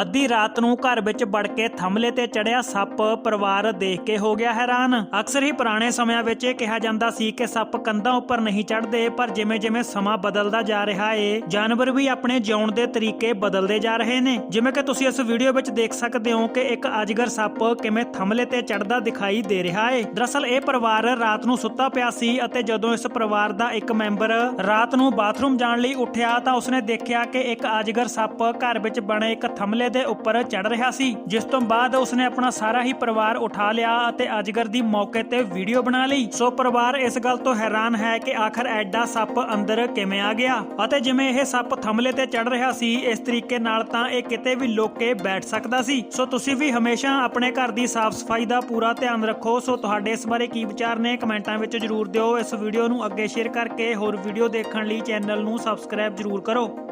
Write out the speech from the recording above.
ਅੱਧੀ ਰਾਤ ਨੂੰ ਘਰ ਵਿੱਚ ਵੜ ਕੇ ਥੰਮਲੇ ਤੇ ਚੜਿਆ ਸੱਪ ਪਰਿਵਾਰ ਦੇਖ ਕੇ ਹੋ ਗਿਆ ਹੈਰਾਨ। ਅਕਸਰ ਹੀ ਪੁਰਾਣੇ ਸਮਿਆਂ ਵਿੱਚ ਇਹ ਕਿਹਾ ਜਾਂਦਾ ਸੀ ਕਿ ਸੱਪ ਕੰਧਾਂ ਉੱਪਰ ਨਹੀਂ ਚੜਦੇ ਪਰ ਜਿਵੇਂ-ਜਿਵੇਂ ਸਮਾਂ ਬਦਲਦਾ ਜਾ ਰਿਹਾ ਏ, ਜਾਨਵਰ ਵੀ ਆਪਣੇ ਜਿਉਣ ਦੇ ਤਰੀਕੇ ਬਦਲਦੇ ਜਾ ਰਹੇ ਨੇ। ਜਿਵੇਂ ਕਿ ਤੁਸੀਂ ਇਸ ਵੀਡੀਓ ਵਿੱਚ ਦੇਖ ਸਕਦੇ ਹੋ ਕਿ ਇੱਕ ਅਜਗਰ ਸੱਪ ਕਿਵੇਂ ਥੰਮਲੇ ਤੇ ਚੜਦਾ ਦਿਖਾਈ ਦੇ ਰਿਹਾ ਏ। ਦਰਅਸਲ ਇਹ ਪਰਿਵਾਰ ਰਾਤ ਨੂੰ ਸੁੱਤਾ ਪਿਆ ਸੀ ਅਤੇ ਜਦੋਂ ਇਸ ਪਰਿਵਾਰ ਦਾ ਇੱਕ ਮੈਂਬਰ ਰਾਤ ਨੂੰ ਬਾਥਰੂਮ ਜਾਣ ਲਈ ਉੱਠਿਆ ਤਾਂ ਉਸਨੇ ਦੇਖਿਆ ਕਿ ਇੱਕ ਅਜਗਰ ਸੱਪ ਘਰ ਵਿੱਚ ਬਣੇ ਇੱਕ ਥੰਮਲੇ ਦੇ ਉੱਪਰ ਚੜ ਰਿਹਾ ਸੀ, ਜਿਸ ਤੋਂ ਬਾਅਦ ਉਸਨੇ ਆਪਣਾ ਸਾਰਾ ਹੀ ਪਰਿਵਾਰ ਉਠਾ ਲਿਆ ਅਤੇ ਅਜਗਰ ਦੀ ਮੌਕੇ ਤੇ ਵੀਡੀਓ ਬਣਾ ਲਈ। ਸੋ ਪਰਿਵਾਰ ਇਸ ਗੱਲ ਤੋਂ ਹੈਰਾਨ ਹੈ ਕਿ ਆਖਰ ਐਡਾ ਸੱਪ ਅੰਦਰ ਕਿਵੇਂ ਆ ਗਿਆ? ਅਤੇ ਜਿਵੇਂ ਇਹ ਸੱਪ ਥੰਮਲੇ ਤੇ ਚੜ ਰਿਹਾ ਸੀ, ਇਸ ਤਰੀਕੇ ਨਾਲ ਤਾਂ ਇਹ ਕਿਤੇ ਵੀ ਲੁੱਕ ਕੇ ਬੈਠ ਸਕਦਾ ਸੀ। ਸੋ ਤੁਸੀਂ ਵੀ ਹਮੇਸ਼ਾ ਆਪਣੇ ਘਰ ਦੀ ਸਾਫ਼ ਸਫ਼ਾਈ ਦਾ ਪੂਰਾ ਧਿਆਨ ਰੱਖੋ। ਸੋ ਤੁਹਾਡੇ ਇਸ ਬਾਰੇ ਕੀ ਵਿਚਾਰ ਨੇ, ਕਮੈਂਟਾਂ ਵਿੱਚ ਜਰੂਰ ਦਿਓ। ਇਸ ਵੀਡੀਓ ਨੂੰ ਅੱਗੇ ਸ਼ੇਅਰ ਕਰਕੇ ਹੋਰ ਵੀਡੀਓ ਦੇਖਣ ਲਈ ਚੈਨਲ ਨੂੰ ਸਬਸਕ੍ਰਾਈਬ ਜਰੂਰ ਕਰੋ।